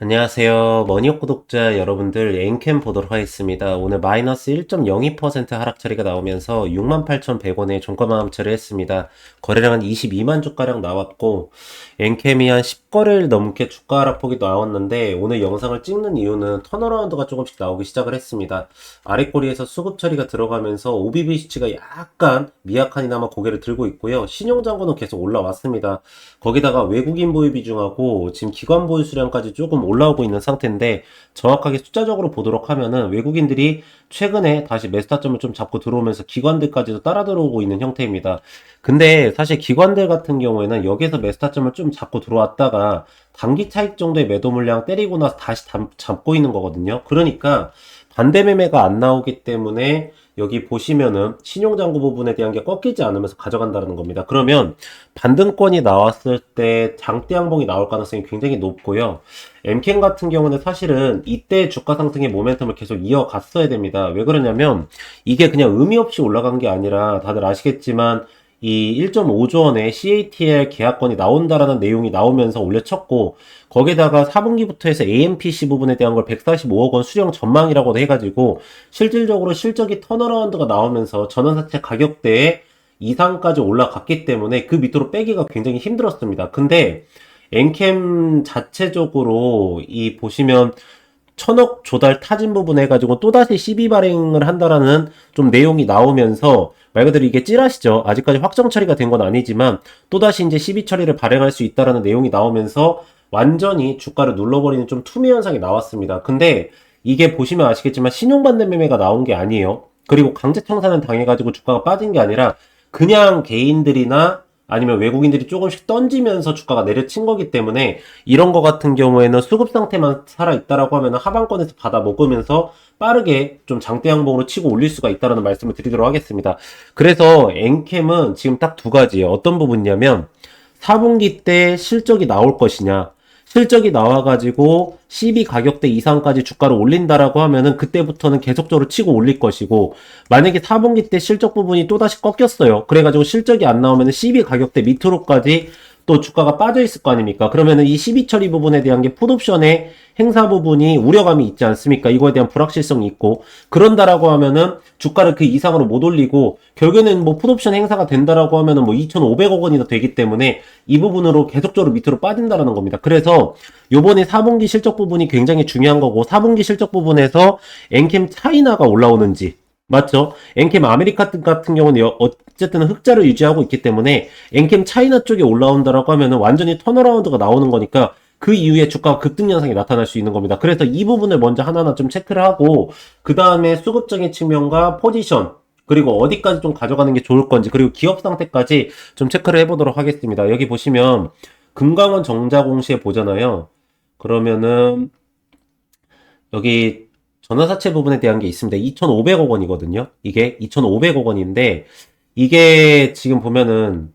안녕하세요. 머니업 구독자 여러분들 엔캠 보도록 하겠습니다. 오늘 마이너스 1.02% 하락 처리가 나오면서 68,100원에 종가 마감 처리했습니다. 거래량 한 22만 주가량 나왔고 엔캠이 한 10거래일 넘게 주가 하락폭이 나왔는데 오늘 영상을 찍는 이유는 턴어라운드가 조금씩 나오기 시작을 했습니다. 아래꼬리에서 수급 처리가 들어가면서 OBBC가 약간 미약한이나마 고개를 들고 있고요. 신용장고는 계속 올라왔습니다. 거기다가 외국인 보유 비중하고 지금 기관 보유 수량까지 조금 올라오고 있는 상태인데 정확하게 숫자적으로 보도록 하면은 외국인들이 최근에 다시 매수타점을 좀 잡고 들어오면서 기관들까지도 따라 들어오고 있는 형태입니다. 근데 사실 기관들 같은 경우에는 여기에서 매수타점을 좀 잡고 들어왔다가 단기 차익 정도의 매도 물량 때리고 나서 다시 담, 잡고 있는 거거든요. 그러니까 반대 매매가 안 나오기 때문에 여기 보시면은 신용장구 부분에 대한 게 꺾이지 않으면서 가져간다는 겁니다. 그러면 반등권이 나왔을 때 장대 양봉이 나올 가능성이 굉장히 높고요. 엠켄 같은 경우는 사실은 이때 주가 상승의 모멘텀을 계속 이어갔어야 됩니다. 왜 그러냐면 이게 그냥 의미 없이 올라간 게 아니라 다들 아시겠지만 이 1.5조 원의 CATL 계약권이 나온다라는 내용이 나오면서 올려쳤고 거기다가 4분기부터 해서 AMPC 부분에 대한 걸 145억 원 수령 전망이라고도 해가지고 실질적으로 실적이 턴어라운드가 나오면서 전원사채 가격대에 이상까지 올라갔기 때문에 그 밑으로 빼기가 굉장히 힘들었습니다. 근데 엔캠 자체적으로 이 보시면 천억 조달 타진 부분 해가지고 또다시 시비 발행을 한다라는 좀 내용이 나오면서 말 그대로 이게 찌라시죠. 아직까지 확정 처리가 된 건 아니지만 또다시 이제 시비 처리를 발행할 수 있다라는 내용이 나오면서 완전히 주가를 눌러버리는 좀 투매 현상이 나왔습니다. 근데 이게 보시면 아시겠지만 신용반대 매매가 나온 게 아니에요. 그리고 강제 청산을 당해가지고 주가가 빠진 게 아니라 그냥 개인들이나 아니면 외국인들이 조금씩 던지면서 주가가 내려친 거기 때문에 이런 거 같은 경우에는 수급 상태만 살아있다라고 하면 하방권에서 받아 먹으면서 빠르게 좀 장대 양봉으로 치고 올릴 수가 있다는 말씀을 드리도록 하겠습니다. 그래서 엔캠은 지금 딱 두 가지예요. 어떤 부분이냐면 4분기 때 실적이 나올 것이냐 실적이 나와가지고 12 가격대 이상까지 주가를 올린다라고 하면은 그때부터는 계속적으로 치고 올릴 것이고 만약에 4분기 때 실적 부분이 또다시 꺾였어요. 그래가지고 실적이 안 나오면은 12 가격대 밑으로까지 또 주가가 빠져 있을 거 아닙니까? 그러면은 이 12처리 부분에 대한 게 풋옵션의 행사 부분이 우려감이 있지 않습니까? 이거에 대한 불확실성이 있고 그런다라고 하면은 주가를 그 이상으로 못 올리고 결국에는 뭐 풋옵션 행사가 된다라고 하면은 뭐 2,500억 원이나 되기 때문에 이 부분으로 계속적으로 밑으로 빠진다라는 겁니다. 그래서 요번에 4분기 실적 부분이 굉장히 중요한 거고 4분기 실적 부분에서 엔캠 차이나가 올라오는지 맞죠? 엔캠 아메리카 같은 경우는 어쨌든 흑자를 유지하고 있기 때문에 엔캠 차이나 쪽에 올라온다라고 하면은 완전히 턴어라운드가 나오는 거니까 그 이후에 주가 급등 현상이 나타날 수 있는 겁니다. 그래서 이 부분을 먼저 하나하나 좀 체크를 하고 그 다음에 수급적인 측면과 포지션 그리고 어디까지 좀 가져가는 게 좋을 건지 그리고 기업 상태까지 좀 체크를 해보도록 하겠습니다. 여기 보시면 금강원 정자공시에 보잖아요. 그러면은 여기 전화사채 부분에 대한 게 있습니다. 2,500억 원이거든요. 이게 2,500억 원인데 이게 지금 보면은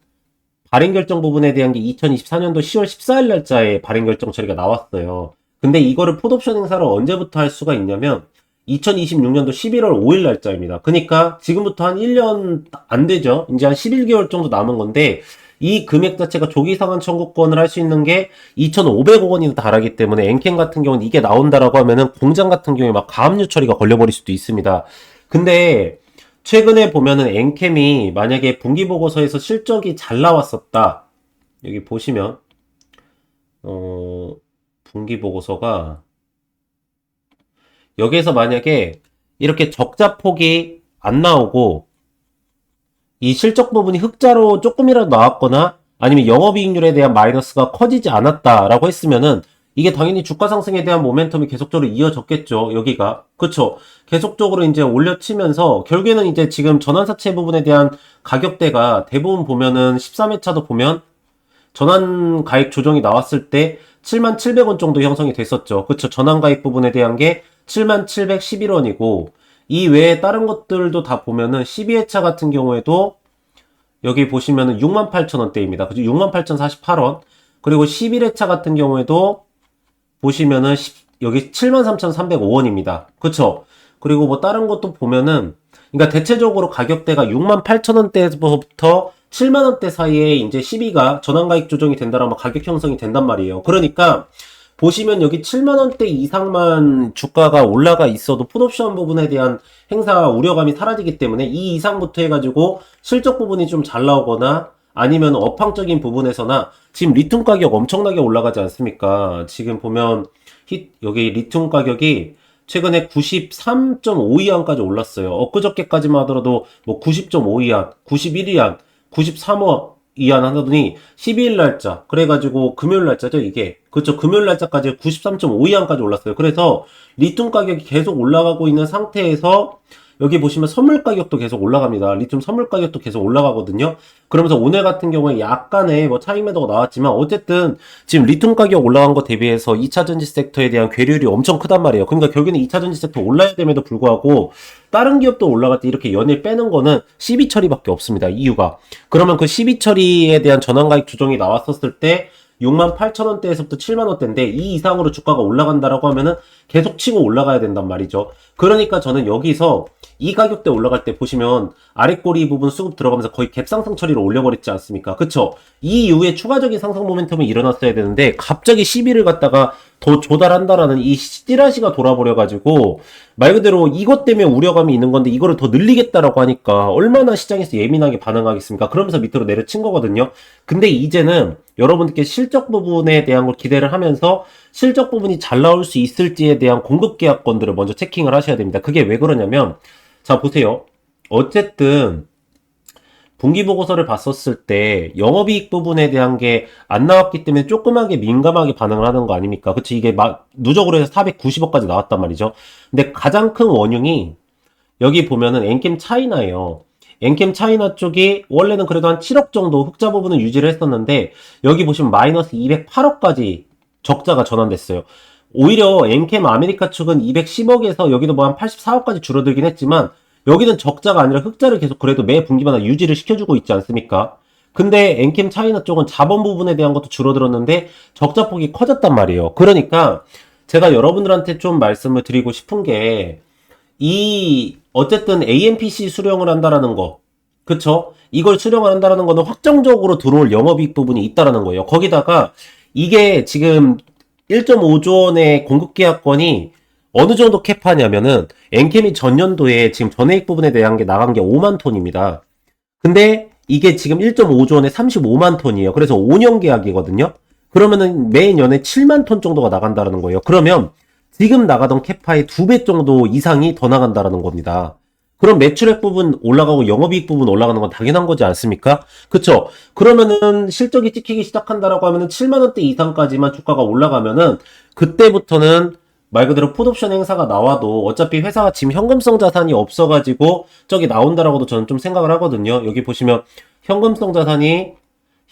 발행 결정 부분에 대한 게 2024년도 10월 14일 날짜에 발행 결정 처리가 나왔어요. 근데 이거를 풋옵션 행사를 언제부터 할 수가 있냐면 2026년도 11월 5일 날짜입니다. 그러니까 지금부터 한 1년 안 되죠. 이제 한 11개월 정도 남은 건데 이 금액 자체가 조기 상환 청구권을 할 수 있는 게 2,500억 원이 달하기 때문에 엔캠 같은 경우는 이게 나온다라고 하면은 공장 같은 경우에 막 가압류 처리가 걸려버릴 수도 있습니다. 근데 최근에 보면은 엔캠이 만약에 분기 보고서에서 실적이 잘 나왔었다. 여기 보시면 어 분기 보고서가 여기에서 만약에 이렇게 적자 폭이 안 나오고 이 실적 부분이 흑자로 조금이라도 나왔거나 아니면 영업이익률에 대한 마이너스가 커지지 않았다라고 했으면은 이게 당연히 주가 상승에 대한 모멘텀이 계속적으로 이어졌겠죠. 여기가. 그쵸. 계속적으로 이제 올려치면서 결국에는 이제 지금 전환사채 부분에 대한 가격대가 대부분 보면은 13회차도 보면 전환 가액 조정이 나왔을 때 7만 700원 정도 형성이 됐었죠. 그쵸. 전환 가액 부분에 대한 게 7만 711원이고 이 외에 다른 것들도 다 보면은 12회차 같은 경우에도 여기 보시면은 68,000원대입니다. 그죠? 68,048원. 그리고 11회차 같은 경우에도 보시면은 10, 여기 73,305원입니다. 그쵸? 그리고 뭐 다른 것도 보면은 그러니까 대체적으로 가격대가 68,000원대부터 7만원대 사이에 이제 12가 전환가액 조정이 된다라면 가격 형성이 된단 말이에요. 그러니까 보시면 여기 7만 원대 이상만 주가가 올라가 있어도 풋옵션 부분에 대한 행사 우려감이 사라지기 때문에 이 이상부터 해가지고 실적 부분이 좀 잘 나오거나 아니면 업황적인 부분에서나 지금 리튬 가격 엄청나게 올라가지 않습니까? 지금 보면 히- 여기 리튬 가격이 최근에 93.52안까지 올랐어요. 엊그저께까지만 하더라도 뭐 90.52안, 91위안, 93원 이안 하더니 12일 날짜 그래가지고 금요일 날짜죠 이게 그렇죠 금요일 날짜까지 93.52안까지 올랐어요. 그래서 리튬 가격이 계속 올라가고 있는 상태에서 여기 보시면 선물 가격도 계속 올라갑니다. 리튬 선물 가격도 계속 올라가거든요. 그러면서 오늘 같은 경우에 약간의 뭐 차익 매도가 나왔지만 어쨌든 지금 리튬 가격 올라간 것 대비해서 2차 전지 섹터에 대한 괴리율이 엄청 크단 말이에요. 그러니까 결국에는 2차 전지 섹터 올라야 됨에도 불구하고 다른 기업도 올라갈 때 이렇게 연일 빼는 거는 12 처리밖에 없습니다. 이유가. 그러면 그12 처리에 대한 전환가액 조정이 나왔었을 때 6만 8천 원대에서부터 7만 원대인데 이 이상으로 주가가 올라간다라고 하면은 계속 치고 올라가야 된단 말이죠. 그러니까 저는 여기서 이 가격대 올라갈 때 보시면 아랫꼬리 부분 수급 들어가면서 거의 갭상승 처리로 올려버렸지 않습니까? 그쵸? 이 이후에 추가적인 상승 모멘텀이 일어났어야 되는데 갑자기 시비를 갖다가 더 조달한다라는 이 찌라시가 돌아버려가지고 말 그대로 이것 때문에 우려감이 있는 건데 이거를 더 늘리겠다라고 하니까 얼마나 시장에서 예민하게 반응하겠습니까? 그러면서 밑으로 내려친 거거든요. 근데 이제는 여러분들께 실적 부분에 대한 걸 기대를 하면서 실적 부분이 잘 나올 수 있을지에 대한 공급 계약건들을 먼저 체킹을 하셔야 됩니다. 그게 왜 그러냐면 자 보세요. 어쨌든 분기 보고서를 봤었을 때 영업이익 부분에 대한 게 안 나왔기 때문에 조그맣게 민감하게 반응을 하는 거 아닙니까? 그치 이게 막 누적으로 해서 490억까지 나왔단 말이죠. 근데 가장 큰 원흉이 여기 보면은 엔캠 차이나예요. 엔캠 차이나 쪽이 원래는 그래도 한 7억 정도 흑자 부분을 유지를 했었는데 여기 보시면 마이너스 208억까지 적자가 전환됐어요. 오히려 엔캠 아메리카 측은 210억에서 여기도 뭐 한 84억까지 줄어들긴 했지만 여기는 적자가 아니라 흑자를 계속 그래도 매 분기마다 유지를 시켜주고 있지 않습니까? 근데 엔캠 차이나 쪽은 자본 부분에 대한 것도 줄어들었는데 적자폭이 커졌단 말이에요. 그러니까 제가 여러분들한테 좀 말씀을 드리고 싶은 게 이 어쨌든 AMPC 수령을 한다라는 거 그쵸? 이걸 수령을 한다라는 거는 확정적으로 들어올 영업이익 부분이 있다라는 거예요. 거기다가 이게 지금 1.5조 원의 공급 계약권이 어느 정도 캡하냐면은 엔캠이 전년도에 지금 전해익 부분에 대한 게 나간 게 5만 톤입니다. 근데 이게 지금 1.5조 원에 35만 톤이에요. 그래서 5년 계약이거든요. 그러면은 매년에 7만 톤 정도가 나간다라는 거예요. 그러면 지금 나가던 캐파의 두 배 정도 이상이 더 나간다라는 겁니다. 그럼 매출액 부분 올라가고 영업이익 부분 올라가는 건 당연한 거지 않습니까? 그쵸? 그러면은 실적이 찍히기 시작한다라고 하면은 7만원대 이상까지만 주가가 올라가면은 그때부터는 말 그대로 풋옵션 행사가 나와도 어차피 회사가 지금 현금성 자산이 없어가지고 저기 나온다라고도 저는 좀 생각을 하거든요. 여기 보시면 현금성 자산이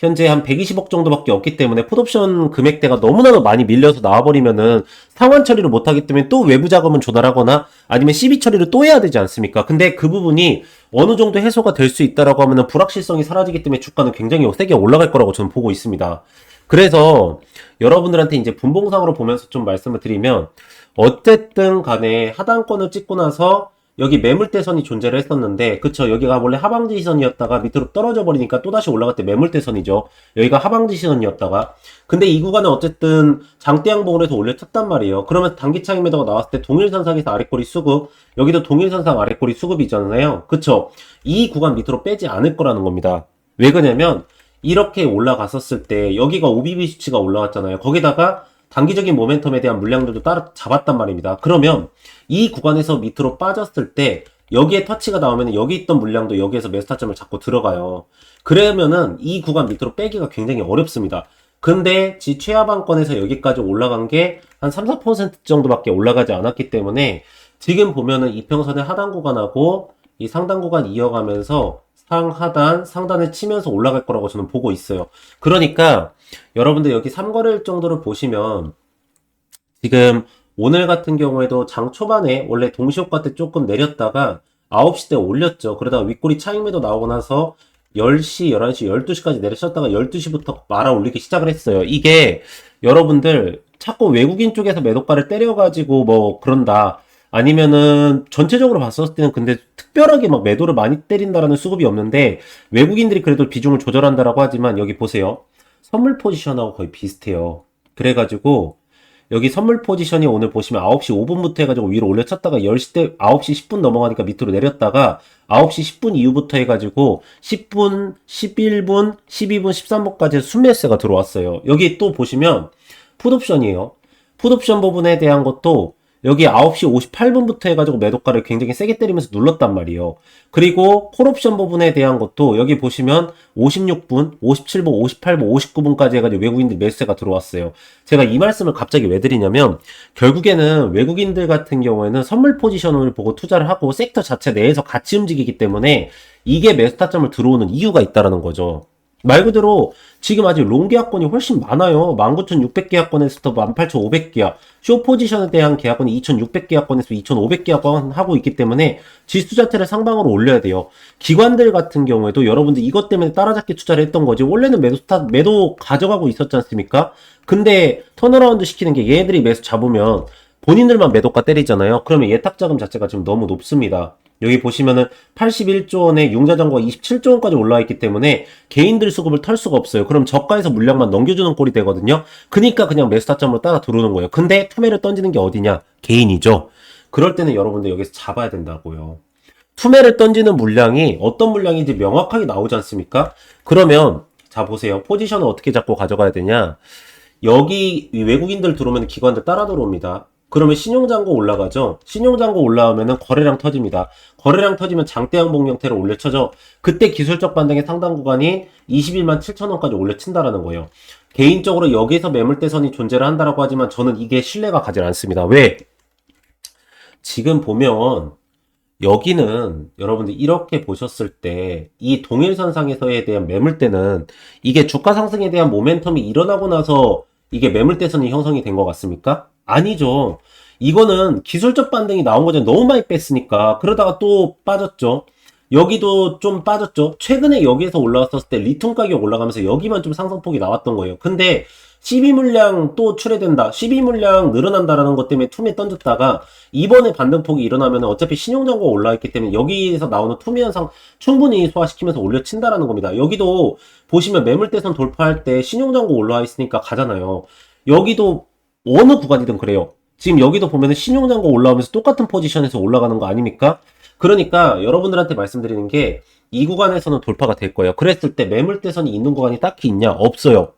현재 한 120억 정도밖에 없기 때문에 풋옵션 금액대가 너무나도 많이 밀려서 나와버리면은 상환 처리를 못하기 때문에 또 외부 자금은 조달하거나 아니면 CB 처리를 또 해야 되지 않습니까? 근데 그 부분이 어느 정도 해소가 될 수 있다라고 하면은 불확실성이 사라지기 때문에 주가는 굉장히 세게 올라갈 거라고 저는 보고 있습니다. 그래서 여러분들한테 이제 분봉상으로 보면서 좀 말씀을 드리면 어쨌든 간에 하단권을 찍고 나서 여기 매물대선이 존재를 했었는데 그쵸 여기가 원래 하방지선이었다가 밑으로 떨어져 버리니까 또다시 올라갈 때 매물대선이죠. 여기가 하방지선이었다가. 근데 이 구간은 어쨌든 장대양봉을 해서 올려 쳤단 말이에요. 그러면 단기차익 매도가 나왔을 때 동일선상에서 아랫꼬리 수급. 여기도 동일선상 아랫꼬리 수급이잖아요. 그쵸? 이 구간 밑으로 빼지 않을 거라는 겁니다. 왜 그러냐면 이렇게 올라갔었을 때 여기가 OBB 수치가 올라왔잖아요. 거기다가 단기적인 모멘텀에 대한 물량들도 따라 잡았단 말입니다. 그러면 이 구간에서 밑으로 빠졌을 때 여기에 터치가 나오면 여기 있던 물량도 여기에서 매수 타점을 잡고 들어가요. 그러면은 이 구간 밑으로 빼기가 굉장히 어렵습니다. 근데 지 최하방권에서 여기까지 올라간 게 한 3, 4% 정도밖에 올라가지 않았기 때문에 지금 보면은 이평선의 하단 구간하고 이 상단 구간 이어가면서 상하단, 상단을 치면서 올라갈 거라고 저는 보고 있어요. 그러니까 여러분들 여기 3거래일 정도를 보시면 지금 오늘 같은 경우에도 장 초반에 원래 동시효과 때 조금 내렸다가 9시 때 올렸죠. 그러다가 윗꼬리 차익 매도 나오고 나서 10시, 11시, 12시까지 내리셨다가 12시부터 말아 올리기 시작을 했어요. 이게 여러분들 자꾸 외국인 쪽에서 매도가를 때려가지고 뭐 그런다. 아니면은 전체적으로 봤었을 때는 근데 특별하게 막 매도를 많이 때린다라는 수급이 없는데 외국인들이 그래도 비중을 조절한다라고 하지만 여기 보세요. 선물 포지션하고 거의 비슷해요. 그래가지고 여기 선물 포지션이 오늘 보시면 9시 5분부터 해가지고 위로 올려쳤다가 10시 때 9시 10분 넘어가니까 밑으로 내렸다가 9시 10분 이후부터 해가지고 10분, 11분, 12분, 13분까지 순매수가 들어왔어요. 여기 또 보시면 풋옵션이에요. 풋옵션 부분에 대한 것도 여기 9시 58분부터 해가지고 매도가를 굉장히 세게 때리면서 눌렀단 말이에요. 그리고 콜옵션 부분에 대한 것도 여기 보시면 56분, 57분, 58분, 59분까지 해가지고 외국인들 매수세가 들어왔어요. 제가 이 말씀을 갑자기 왜 드리냐면 결국에는 외국인들 같은 경우에는 선물 포지션을 보고 투자를 하고 섹터 자체 내에서 같이 움직이기 때문에 이게 매수 타점을 들어오는 이유가 있다라는 거죠. 말 그대로 지금 아직 롱 계약권이 훨씬 많아요. 19,600계약권에서부터 18,500계약, 쇼 포지션에 대한 계약권이 2,600계약권에서 2,500계약권 하고 있기 때문에 지수 자체를 상방으로 올려야 돼요. 기관들 같은 경우에도 여러분들 이것 때문에 따라잡기 투자를 했던 거지. 원래는 매도 스타, 매도 가져가고 있었지 않습니까? 근데 턴어라운드 시키는 게 얘네들이 매수 잡으면 본인들만 매도가 때리잖아요. 그러면 예탁 자금 자체가 지금 너무 높습니다. 여기 보시면은 81조 원에 융자정거가 27조 원까지 올라와 있기 때문에 개인들 수급을 털 수가 없어요. 그럼 저가에서 물량만 넘겨주는 꼴이 되거든요. 그니까 그냥 매수 타점으로 따라 들어오는 거예요. 근데 투매를 던지는 게 어디냐? 개인이죠. 그럴 때는 여러분들 여기서 잡아야 된다고요. 투매를 던지는 물량이 어떤 물량인지 명확하게 나오지 않습니까? 그러면 자 보세요. 포지션을 어떻게 잡고 가져가야 되냐? 여기 이 외국인들 들어오면 기관들 따라 들어옵니다. 그러면 신용잔고 올라가죠. 신용잔고 올라오면은 거래량 터집니다. 거래량 터지면 장대 항복 형태로 올려쳐져. 그때 기술적 반등의 상당 구간이 21만 7천 원까지 올려친다라는 거예요. 개인적으로 여기에서 매물대선이 존재를 한다라고 하지만 저는 이게 신뢰가 가지 않습니다. 왜? 지금 보면 여기는 여러분들 이렇게 보셨을 때 이 동일선상에서에 대한 매물대는 이게 주가 상승에 대한 모멘텀이 일어나고 나서 이게 매물대선이 형성이 된 것 같습니까? 아니죠. 이거는 기술적 반등이 나온 거죠. 너무 많이 뺐으니까. 그러다가 또 빠졌죠. 여기도 좀 빠졌죠. 최근에 여기에서 올라왔었을 때 리튬 가격 올라가면서 여기만 좀 상승폭이 나왔던 거예요. 근데 12 물량 또 출해된다. 12 물량 늘어난다라는 것 때문에 툼에 던졌다가 이번에 반등폭이 일어나면 어차피 신용정보가 올라있기 때문에 여기에서 나오는 투미 현상 충분히 소화시키면서 올려친다라는 겁니다. 여기도 보시면 매물대선 돌파할 때 신용정보 올라와 있으니까 가잖아요. 여기도 어느 구간이든 그래요. 지금 여기도 보면은 신용장고 올라오면서 똑같은 포지션에서 올라가는 거 아닙니까? 그러니까 여러분들한테 말씀드리는 게 이 구간에서는 돌파가 될 거예요. 그랬을 때 매물대선이 있는 구간이 딱히 있냐? 없어요.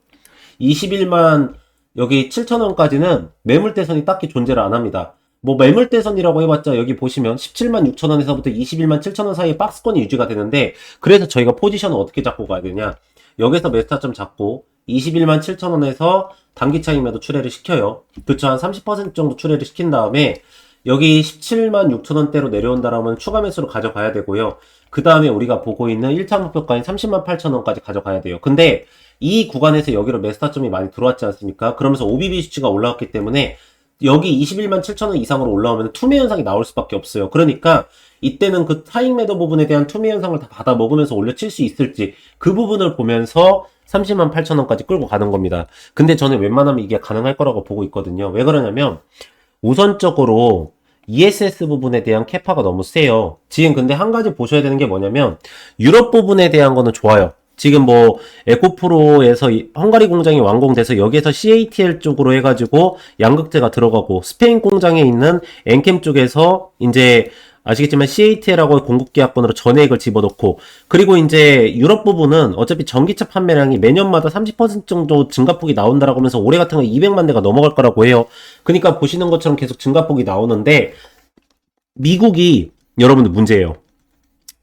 21만 여기 7천원까지는 매물대선이 딱히 존재를 안 합니다. 뭐 매물대선이라고 해봤자 여기 보시면 17만 6천원에서부터 21만 7천원 사이에 박스권이 유지가 되는데 그래서 저희가 포지션을 어떻게 잡고 가야 되냐? 여기서 메스타점 잡고 21만 7천원에서 단기 차익매도 출회를 시켜요. 그쵸, 한 30% 정도 출회를 시킨 다음에 여기 17만 6천 원대로 내려온다라면 추가 매수로 가져가야 되고요. 그 다음에 우리가 보고 있는 1차 목표가인 30만 8천 원까지 가져가야 돼요. 근데 이 구간에서 여기로 메스타점이 많이 들어왔지 않습니까? 그러면서 OBB 수치가 올라왔기 때문에 여기 21만 7천 원 이상으로 올라오면 투매 현상이 나올 수밖에 없어요. 그러니까 이때는 그 타익 매도 부분에 대한 투매 현상을 다 받아 먹으면서 올려칠 수 있을지 그 부분을 보면서 30만 8천 원까지 끌고 가는 겁니다. 근데 저는 웬만하면 이게 가능할 거라고 보고 있거든요. 왜 그러냐면 우선적으로 ESS 부분에 대한 캐파가 너무 세요. 지금 근데 한 가지 보셔야 되는 게 뭐냐면 유럽 부분에 대한 거는 좋아요. 지금 뭐 에코프로에서 헝가리 공장이 완공돼서 여기에서 CATL 쪽으로 해가지고 양극재가 들어가고 스페인 공장에 있는 엔캠 쪽에서 이제 아시겠지만 CATL하고 공급계약권으로 전액을 집어넣고 그리고 이제 유럽 부분은 어차피 전기차 판매량이 매년마다 30% 정도 증가폭이 나온다라고 하면서 올해 같은 거 200만 대가 넘어갈 거라고 해요. 그러니까 보시는 것처럼 계속 증가폭이 나오는데 미국이 여러분들 문제예요.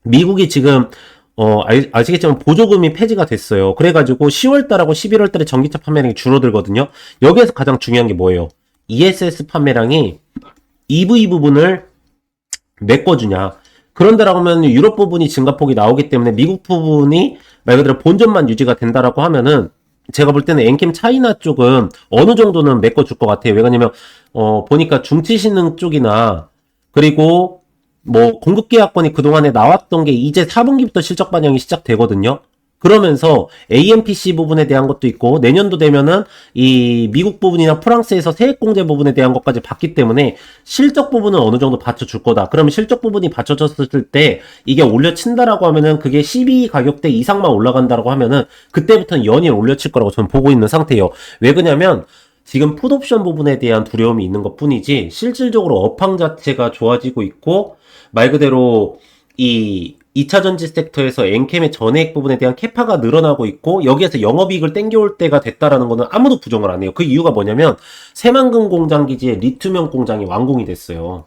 미국이 지금 어, 아 시겠지만 보조금이 폐지가 됐어요. 그래가지고 10월달하고 11월달에 전기차 판매량이 줄어들거든요. 여기에서 가장 중요한 게 뭐예요? ESS 판매량이 EV 부분을 메꿔주냐. 그런데라고 하면 유럽 부분이 증가폭이 나오기 때문에 미국 부분이 말 그대로 본전만 유지가 된다라고 하면은 제가 볼 때는 엔캠 차이나 쪽은 어느 정도는 메꿔줄 것 같아요. 왜 그러냐면 어 보니까 중치신능 쪽이나 그리고 뭐 공급 계약권이 그동안에 나왔던 게 이제 4분기부터 실적 반영이 시작되거든요. 그러면서 AMPC 부분에 대한 것도 있고 내년도 되면은 이 미국 부분이나 프랑스에서 세액 공제 부분에 대한 것까지 받기 때문에 실적 부분은 어느 정도 받쳐줄 거다. 그러면 실적 부분이 받쳐졌을 때 이게 올려친다라고 하면은 그게 12 가격대 이상만 올라간다라고 하면은 그때부터는 연일 올려칠 거라고 저는 보고 있는 상태예요. 왜 그러냐면 지금 풋옵션 부분에 대한 두려움이 있는 것 뿐이지 실질적으로 업황 자체가 좋아지고 있고 말 그대로 이 2차 전지 섹터에서 엔캠의 전해액 부분에 대한 캐파가 늘어나고 있고 여기에서 영업이익을 땡겨올 때가 됐다라는 거는 아무도 부정을 안 해요. 그 이유가 뭐냐면 새만금 공장 기지에 리튬형 공장이 완공이 됐어요.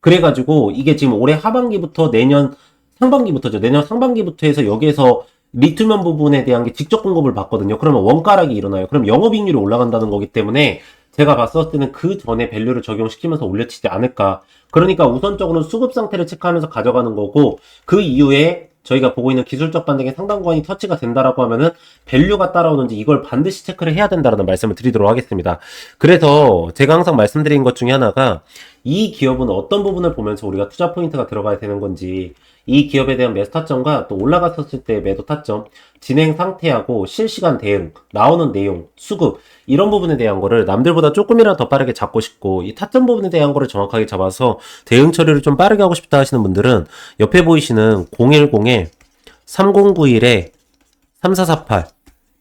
그래가지고 이게 지금 올해 하반기부터 내년 상반기부터죠. 내년 상반기부터 해서 여기에서 리튬형 부분에 대한 게 직접 공급을 받거든요. 그러면 원가락이 일어나요. 그럼 영업이익률이 올라간다는 거기 때문에 제가 봤을 때는 그 전에 밸류를 적용시키면서 올려치지 않을까. 그러니까 우선적으로는 수급 상태를 체크하면서 가져가는 거고 그 이후에 저희가 보고 있는 기술적 반등의 상당 구간이 터치가 된다라고 하면은 밸류가 따라오는지 이걸 반드시 체크를 해야 된다라는 말씀을 드리도록 하겠습니다. 그래서 제가 항상 말씀드린 것 중에 하나가 이 기업은 어떤 부분을 보면서 우리가 투자 포인트가 들어가야 되는 건지 이 기업에 대한 매수 타점과 또 올라갔었을 때 매도 타점, 진행 상태하고 실시간 대응, 나오는 내용, 수급 이런 부분에 대한 거를 남들보다 조금이라도 더 빠르게 잡고 싶고 이 타점 부분에 대한 거를 정확하게 잡아서 대응 처리를 좀 빠르게 하고 싶다 하시는 분들은 옆에 보이시는 010에 3091에 3448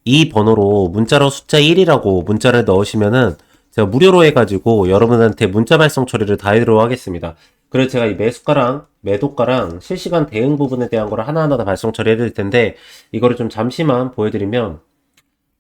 이 번호로 문자로 숫자 1이라고 문자를 넣으시면은 제가 무료로 해가지고 여러분한테 문자 발송 처리를 다 해드리도록 하겠습니다. 그래서 제가 이 매수가랑 매도가랑 실시간 대응 부분에 대한 거를 하나하나 다 발송 처리해 드릴 텐데 이거를 좀 잠시만 보여드리면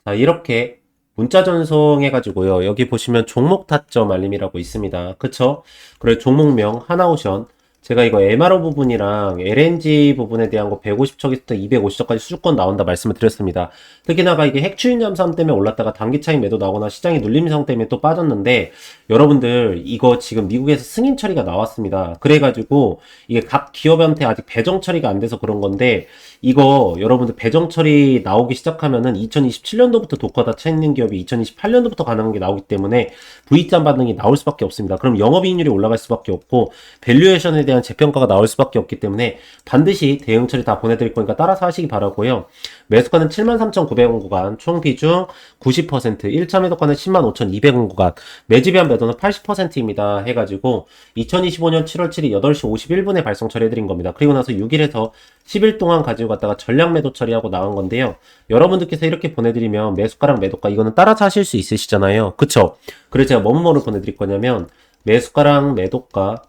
자 이렇게 문자 전송해 가지고요 여기 보시면 종목 타점 알림이라고 있습니다. 그쵸? 그리고 종목명 하나오션 제가 이거 MRO 부분이랑 LNG 부분에 대한 거 150척에서 250척까지 수주권 나온다 말씀을 드렸습니다. 특히나가 이게 핵추인 잠수함 때문에 올랐다가 단기 차익 매도 나거나 시장이 눌림성 때문에 또 빠졌는데 여러분들 이거 지금 미국에서 승인 처리가 나왔습니다. 그래가지고 이게 각 기업한테 아직 배정 처리가 안 돼서 그런 건데 이거 여러분들 배정 처리 나오기 시작하면은 2027년도부터 독과다 차 있는 기업이 2028년도부터 가능한 게 나오기 때문에 V자 반응이 나올 수밖에 없습니다. 그럼 영업이익률이 올라갈 수밖에 없고 밸류에이션에 대한 재평가가 나올 수밖에 없기 때문에 반드시 대응 처리 다 보내드릴 거니까 따라서 하시기 바라고요. 매수가는 73,900원 구간, 총 비중 90%, 1차 매도가는 105,200원 구간, 매집이한 매도는 80%입니다. 해가지고 2025년 7월 7일 8시 51분에 발송 처리해드린 겁니다. 그리고 나서 6일에서 10일 동안 가지고 갔다가 전량 매도 처리하고 나온 건데요. 여러분들께서 이렇게 보내드리면 매수가랑 매도가 이거는 따라서 하실 수 있으시잖아요. 그쵸? 그래서 제가 뭐뭐를 보내드릴 거냐면 매수가랑 매도가,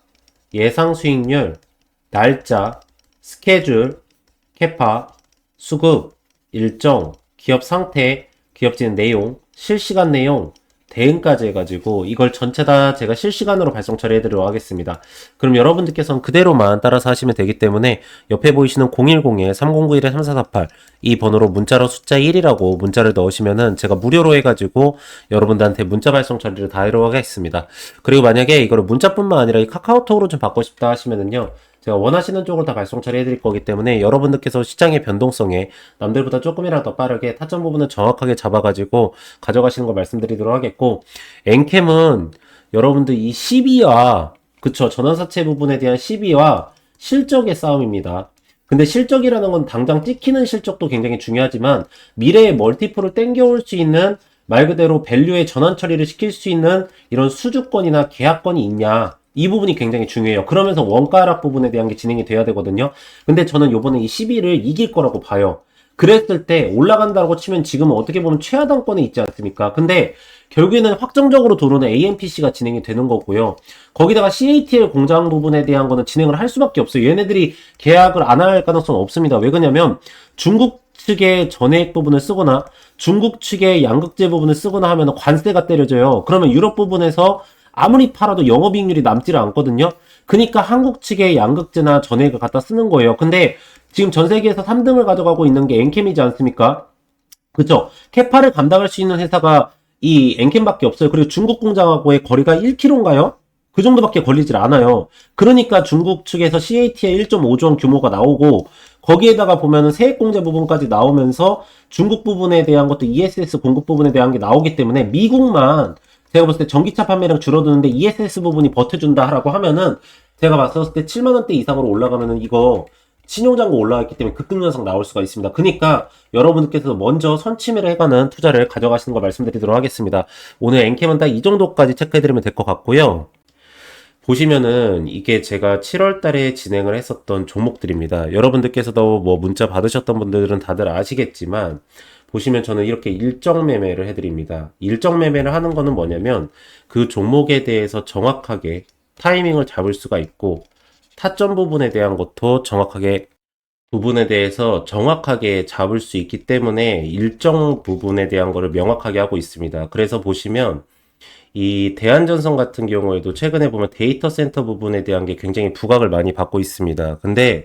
예상 수익률, 날짜, 스케줄, 캐파, 수급, 일정, 기업 상태, 기업진 내용, 실시간 내용, 대응까지 해가지고 이걸 전체 다 제가 실시간으로 발송 처리해드리도록 하겠습니다. 그럼 여러분들께서는 그대로만 따라서 하시면 되기 때문에 옆에 보이시는 010-3091-3448 이 번호로 문자로 숫자 1이라고 문자를 넣으시면은 제가 무료로 해가지고 여러분들한테 문자 발송 처리를 다 하도록 하겠습니다. 그리고 만약에 이거를 문자뿐만 아니라 이 카카오톡으로 좀 받고 싶다 하시면은요. 제가 원하시는 쪽으로 다 발송 처리해 드릴 거기 때문에 여러분들께서 시장의 변동성에 남들보다 조금이라도 더 빠르게 타점 부분을 정확하게 잡아가지고 가져가시는 걸 말씀드리도록 하겠고 엔캠은 여러분들 이 시비와 그쵸 전환사채 부분에 대한 시비와 실적의 싸움입니다. 근데 실적이라는 건 당장 찍히는 실적도 굉장히 중요하지만 미래의 멀티플을 땡겨올 수 있는 말 그대로 밸류의 전환 처리를 시킬 수 있는 이런 수주권이나 계약권이 있냐 이 부분이 굉장히 중요해요. 그러면서 원가락 부분에 대한 게 진행이 돼야 되거든요. 근데 저는 요번에 이 12를 이길 거라고 봐요. 그랬을 때 올라간다고 치면 지금은 어떻게 보면 최하단권에 있지 않습니까? 근데 결국에는 확정적으로 도로는 AMPC가 진행이 되는 거고요. 거기다가 CATL 공장 부분에 대한 거는 진행을 할 수밖에 없어요. 얘네들이 계약을 안 할 가능성은 없습니다. 왜 그러냐면 중국 측의 전해액 부분을 쓰거나 중국 측의 양극재 부분을 쓰거나 하면 관세가 때려져요. 그러면 유럽 부분에서 아무리 팔아도 영업이익률이 남지를 않거든요. 그러니까 한국 측의 양극재나 전해액을 갖다 쓰는 거예요. 근데 지금 전 세계에서 3등을 가져가고 있는 게 엔캠이지 않습니까? 그죠? 캐파를 감당할 수 있는 회사가 이 엔캠밖에 없어요. 그리고 중국 공장하고의 거리가 1km인가요? 그 정도밖에 걸리질 않아요. 그러니까 중국 측에서 CAT에 1.5조 원 규모가 나오고 거기에다가 보면은 세액 공제 부분까지 나오면서 중국 부분에 대한 것도 ESS 공급 부분에 대한 게 나오기 때문에 미국만 제가 봤을 때 전기차 판매량 줄어드는데 ESS 부분이 버텨준다라고 하면은 제가 봤을 때 7만 원대 이상으로 올라가면은 이거 신용장고 올라왔기 때문에 급등 현상 나올 수가 있습니다. 그러니까 여러분들께서 먼저 선침해를 해가는 투자를 가져가시는 거 말씀드리도록 하겠습니다. 오늘 엔캠은 딱 이 정도까지 체크해드리면 될 것 같고요. 보시면은 이게 제가 7월 달에 진행을 했었던 종목들입니다. 여러분들께서도 뭐 문자 받으셨던 분들은 다들 아시겠지만 보시면 저는 이렇게 일정 매매를 해드립니다. 일정 매매를 하는 거는 뭐냐면 그 종목에 대해서 정확하게 타이밍을 잡을 수가 있고 타점 부분에 대한 것도 정확하게 부분에 대해서 정확하게 잡을 수 있기 때문에 일정 부분에 대한 거를 명확하게 하고 있습니다. 그래서 보시면 이 대한전선 같은 경우에도 최근에 보면 데이터 센터 부분에 대한 게 굉장히 부각을 많이 받고 있습니다. 근데